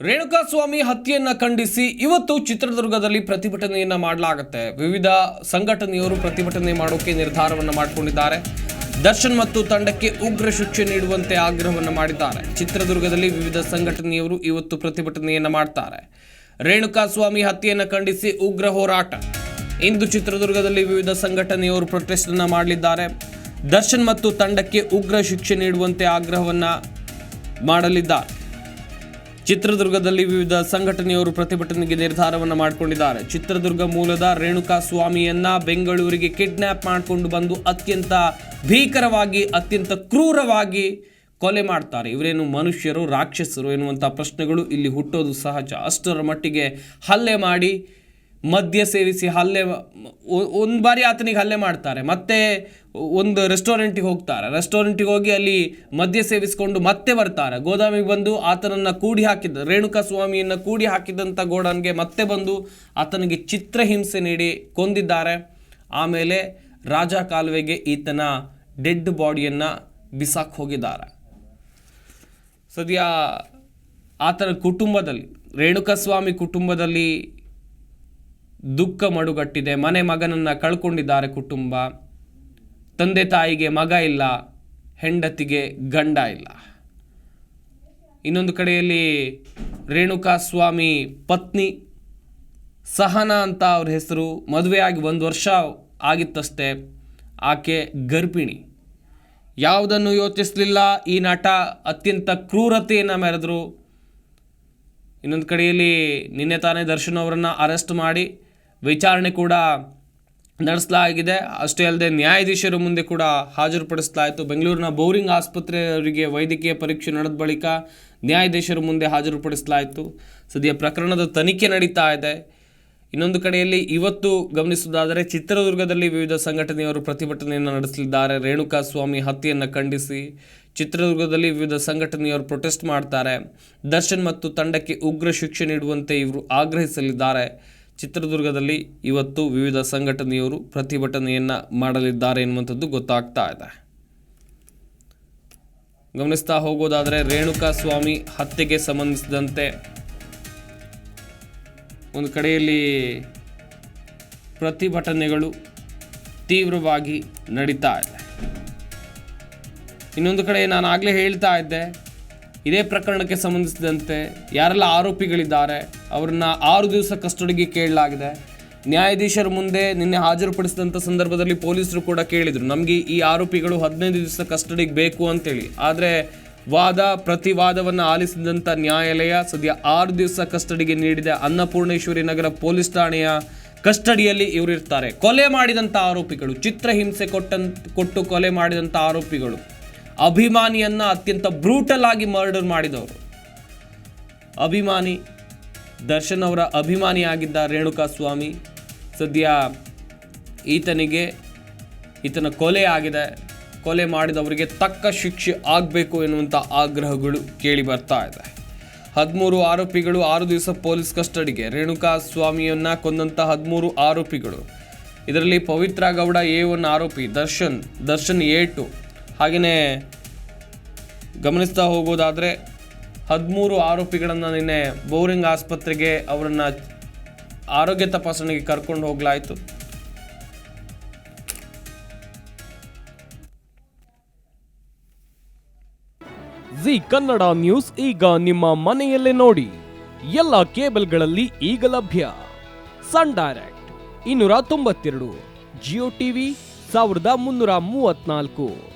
ರೇಣುಕಾಸ್ವಾಮಿ ಹತ್ಯೆಯನ್ನ ಖಂಡಿಸಿ ಇವತ್ತು ಚಿತ್ರದುರ್ಗದಲ್ಲಿ ಪ್ರತಿಭಟನೆಯನ್ನ ಮಾಡಲಾಗುತ್ತೆ. ವಿವಿಧ ಸಂಘಟನೆಯವರು ಪ್ರತಿಭಟನೆ ಮಾಡೋಕೆ ನಿರ್ಧಾರವನ್ನು ಮಾಡಿಕೊಂಡಿದ್ದಾರೆ. ದರ್ಶನ್ ಮತ್ತು ತಂಡಕ್ಕೆ ಉಗ್ರ ಶಿಕ್ಷೆ ನೀಡುವಂತೆ ಆಗ್ರಹವನ್ನು ಮಾಡಿದ್ದಾರೆ. ಚಿತ್ರದುರ್ಗದಲ್ಲಿ ವಿವಿಧ ಸಂಘಟನೆಯವರು ಇವತ್ತು ಪ್ರತಿಭಟನೆಯನ್ನ ಮಾಡ್ತಾರೆ. ರೇಣುಕಾಸ್ವಾಮಿ ಹತ್ಯೆಯನ್ನ ಖಂಡಿಸಿ ಉಗ್ರ ಹೋರಾಟ. ಇಂದು ಚಿತ್ರದುರ್ಗದಲ್ಲಿ ವಿವಿಧ ಸಂಘಟನೆಯವರು ಪ್ರೊಟೆಸ್ಟ್ ಮಾಡಲಿದ್ದಾರೆ. ದರ್ಶನ್ ಮತ್ತು ತಂಡಕ್ಕೆ ಉಗ್ರ ಶಿಕ್ಷೆ ನೀಡುವಂತೆ ಆಗ್ರಹವನ್ನ ಮಾಡಲಿದ್ದಾರೆ. ಚಿತ್ರದುರ್ಗದಲ್ಲಿ ವಿವಿಧ ಸಂಘಟನೆಯವರು ಪ್ರತಿಭಟನೆಗೆ ನಿರ್ಧಾರವನ್ನು ಮಾಡಿಕೊಂಡಿದ್ದಾರೆ. ಚಿತ್ರದುರ್ಗ ಮೂಲದ ರೇಣುಕಾ ಸ್ವಾಮಿಯನ್ನ ಬೆಂಗಳೂರಿಗೆ ಕಿಡ್ನ್ಯಾಪ್ ಮಾಡಿಕೊಂಡು ಬಂದು ಅತ್ಯಂತ ಭೀಕರವಾಗಿ, ಅತ್ಯಂತ ಕ್ರೂರವಾಗಿ ಕೊಲೆ ಮಾಡ್ತಾರೆ. ಇವರೇನು ಮನುಷ್ಯರು, ರಾಕ್ಷಸರು ಎನ್ನುವಂಥ ಪ್ರಶ್ನೆಗಳು ಇಲ್ಲಿ ಹುಟ್ಟೋದು ಸಹಜ. ಅಷ್ಟರ ಮಟ್ಟಿಗೆ ಹಲ್ಲೆ ಮಾಡಿ ಮದ್ಯ ಸೇವಿಸಿ ಹಲ್ಲೆ ಒಂದು ಬಾರಿ ಆತನಿಗೆ ಹಲ್ಲೆ ಮಾಡ್ತಾರೆ. ಮತ್ತೆ ಒಂದು ರೆಸ್ಟೋರೆಂಟಿಗೆ ಹೋಗ್ತಾರೆ. ರೆಸ್ಟೋರೆಂಟಿಗೆ ಹೋಗಿ ಅಲ್ಲಿ ಮದ್ಯ ಸೇವಿಸಿಕೊಂಡು ಮತ್ತೆ ಬರ್ತಾರೆ. ಗೋದಾಮಿಗೆ ಬಂದು ಆತನನ್ನು ಕೂಡಿ ಹಾಕಿದ್ದ ರೇಣುಕಾ ಸ್ವಾಮಿಯನ್ನು ಕೂಡಿ ಹಾಕಿದಂಥ ಗೋಡನ್ಗೆ ಮತ್ತೆ ಬಂದು ಆತನಿಗೆ ಚಿತ್ರಹಿಂಸೆ ನೀಡಿ ಕೊಂದಿದ್ದಾರೆ. ಆಮೇಲೆ ರಾಜ ಕಾಲುವೆಗೆ ಈತನ ಡೆಡ್ ಬಾಡಿಯನ್ನು ಬಿಸಾಕ್ ಹೋಗಿದ್ದಾರೆ. ಸದ್ಯ ಆತನ ಕುಟುಂಬದಲ್ಲಿ ರೇಣುಕಸ್ವಾಮಿ ಕುಟುಂಬದಲ್ಲಿ ದುಃಖ ಮಡುಗಟ್ಟಿದೆ, ಮನೆ ಮಗನನ್ನು ಕಳ್ಕೊಂಡಿದ್ದಾರೆ ಕುಟುಂಬ. ತಂದೆ ತಾಯಿಗೆ ಮಗ ಇಲ್ಲ, ಹೆಂಡತಿಗೆ ಗಂಡ ಇಲ್ಲ. ಇನ್ನೊಂದು ಕಡೆಯಲ್ಲಿ ರೇಣುಕಾ ಸ್ವಾಮಿ ಪತ್ನಿ ಸಹನಾ ಅಂತ ಅವ್ರ ಹೆಸರು ಮದುವೆಯಾಗಿ ಒಂದು ವರ್ಷ ಆಗಿತ್ತಷ್ಟೇ, ಆಕೆ ಗರ್ಭಿಣಿ. ಯಾವುದನ್ನು ಯೋಚಿಸಲಿಲ್ಲ, ಈ ನಟ ಅತ್ಯಂತ ಕ್ರೂರತೆಯನ್ನು ಮೆರೆದರು. ಇನ್ನೊಂದು ಕಡೆಯಲ್ಲಿ ನಿನ್ನೆ ತಾನೇ ದರ್ಶನ್ ಅವರನ್ನು ಅರೆಸ್ಟ್ ಮಾಡಿ ವಿಚಾರಣೆ ಕೂಡ ನಡೆಸಲಾಗಿದೆ. ಅಷ್ಟೇ ಅಲ್ಲದೆ ನ್ಯಾಯಾಧೀಶರ ಮುಂದೆ ಕೂಡ ಹಾಜರುಪಡಿಸಲಾಯಿತು. ಬೆಂಗಳೂರಿನ ಬೌರಿಂಗ್ ಆಸ್ಪತ್ರೆಯವರಿಗೆ ವೈದ್ಯಕೀಯ ಪರೀಕ್ಷೆ ನಡೆದ ಬಳಿಕ ನ್ಯಾಯಾಧೀಶರ ಮುಂದೆ ಹಾಜರುಪಡಿಸಲಾಯಿತು. ಸದ್ಯ ಪ್ರಕರಣದ ತನಿಖೆ ನಡೀತಾ ಇದೆ. ಇನ್ನೊಂದು ಕಡೆಯಲ್ಲಿ ಇವತ್ತು ಗಮನಿಸುವುದಾದರೆ ಚಿತ್ರದುರ್ಗದಲ್ಲಿ ವಿವಿಧ ಸಂಘಟನೆಯವರು ಪ್ರತಿಭಟನೆಯನ್ನು ನಡೆಸಲಿದ್ದಾರೆ. ರೇಣುಕಾ ಸ್ವಾಮಿ ಹತ್ಯೆಯನ್ನು ಖಂಡಿಸಿ ಚಿತ್ರದುರ್ಗದಲ್ಲಿ ವಿವಿಧ ಸಂಘಟನೆಯವರು ಪ್ರೊಟೆಸ್ಟ್ ಮಾಡ್ತಾರೆ. ದರ್ಶನ್ ಮತ್ತು ತಂಡಕ್ಕೆ ಉಗ್ರ ಶಿಕ್ಷೆ ನೀಡುವಂತೆ ಇವರು ಆಗ್ರಹಿಸಲಿದ್ದಾರೆ. ಚಿತ್ರದುರ್ಗದಲ್ಲಿ ಇವತ್ತು ವಿವಿಧ ಸಂಘಟನೆಯವರು ಪ್ರತಿಭಟನೆಯನ್ನು ಮಾಡಲಿದ್ದಾರೆ ಎನ್ನುವಂಥದ್ದು ಗೊತ್ತಾಗ್ತಾ ಇದೆ. ಗಮನಿಸ್ತಾ ಹೋಗೋದಾದರೆ ರೇಣುಕಾ ಸ್ವಾಮಿ ಹತ್ಯೆಗೆ ಸಂಬಂಧಿಸಿದಂತೆ ಒಂದು ಕಡೆಯಲ್ಲಿ ಪ್ರತಿಭಟನೆಗಳು ತೀವ್ರವಾಗಿ ನಡೀತಾ ಇದೆ. ಇನ್ನೊಂದು ಕಡೆ ನಾನು ಆಗಲೇ ಹೇಳ್ತಾ ಇದ್ದೆ ಇದೇ ಪ್ರಕರಣಕ್ಕೆ ಸಂಬಂಧಿಸಿದಂತೆ ಯಾರೆಲ್ಲ ಆರೋಪಿಗಳಿದ್ದಾರೆ, ಅವ್ರನ್ನ ಆರು ದಿವಸ ಕಸ್ಟಡಿಗೆ ಕೇಳಲಾಗಿದೆ. ನ್ಯಾಯಾಧೀಶರ ಮುಂದೆ ನಿನ್ನೆ ಹಾಜರುಪಡಿಸಿದಂಥ ಸಂದರ್ಭದಲ್ಲಿ ಪೊಲೀಸರು ಕೂಡ ಕೇಳಿದರು, ನಮಗೆ ಈ ಆರೋಪಿಗಳು ಹದಿನೈದು ದಿವಸ ಕಸ್ಟಡಿಗೆ ಬೇಕು ಅಂತೇಳಿ. ಆದರೆ ವಾದ, ಪ್ರತಿವಾದವನ್ನು ಆಲಿಸಿದಂಥ ನ್ಯಾಯಾಲಯ ಸದ್ಯ ಆರು ದಿವಸ ಕಸ್ಟಡಿಗೆ ನೀಡಿದೆ. ಅನ್ನಪೂರ್ಣೇಶ್ವರಿ ನಗರ ಪೊಲೀಸ್ ಠಾಣೆಯ ಕಸ್ಟಡಿಯಲ್ಲಿ ಇವರು ಇರ್ತಾರೆ ಕೊಲೆ ಮಾಡಿದಂಥ ಆರೋಪಿಗಳು ಚಿತ್ರಹಿಂಸೆ ಕೊಟ್ಟಂತ, ಕೊಟ್ಟು ಕೊಲೆ ಮಾಡಿದಂಥ ಆರೋಪಿಗಳು. ಅಭಿಮಾನಿಯನ್ನ ಅತ್ಯಂತ ಬ್ರೂಟಲ್ ಆಗಿ ಮರ್ಡರ್ ಮಾಡಿದವರು. ಅಭಿಮಾನಿ, ದರ್ಶನ್ ಅವರ ಅಭಿಮಾನಿಯಾಗಿದ್ದ ರೇಣುಕಾ ಸ್ವಾಮಿ, ಸದ್ಯ ಈತನಿಗೆ, ಈತನ ಕೊಲೆ ಆಗಿದೆ. ಕೊಲೆ ಮಾಡಿದವರಿಗೆ ತಕ್ಕ ಶಿಕ್ಷೆ ಆಗಬೇಕು ಎನ್ನುವಂಥ ಆಗ್ರಹಗಳು ಕೇಳಿ ಬರ್ತಾ ಇದೆ. ಹದಿಮೂರು ಆರೋಪಿಗಳು ಆರು ದಿವಸ ಪೊಲೀಸ್ ಕಸ್ಟಡಿಗೆ. ರೇಣುಕಾ ಸ್ವಾಮಿಯನ್ನು ಕೊಂದಂಥ ಹದಿಮೂರು ಆರೋಪಿಗಳು. ಇದರಲ್ಲಿ ಪವಿತ್ರ ಗೌಡ ಎ ಒನ್ ಆರೋಪಿ, ದರ್ಶನ್ ದರ್ಶನ್ ಎ ಟು ಹಾಗೆಯೇ ಗಮನಿಸ್ತಾ ಹೋಗೋದಾದರೆ ಹದಿಮೂರು ಆರೋಪಿಗಳನ್ನು ನಿನ್ನೆ ಬೌರಿಂಗ್ ಆಸ್ಪತ್ರೆಗೆ ಅವರನ್ನು ಆರೋಗ್ಯ ತಪಾಸಣೆಗೆ ಕರ್ಕೊಂಡು ಹೋಗಲಾಯಿತು. ಜಿ ಕನ್ನಡ ನ್ಯೂಸ್ ಈಗ ನಿಮ್ಮ ಮನೆಯಲ್ಲೇ ನೋಡಿ. ಎಲ್ಲ ಕೇಬಲ್ಗಳಲ್ಲಿ ಈಗ ಲಭ್ಯ. ಸನ್ ಡೈರೆಕ್ಟ್ ಇನ್ನೂರ ತೊಂಬತ್ತೆರಡು, ಜಿಯೋ ಟಿವಿ ಸಾವಿರದ ಮುನ್ನೂರ ಮೂವತ್ನಾಲ್ಕು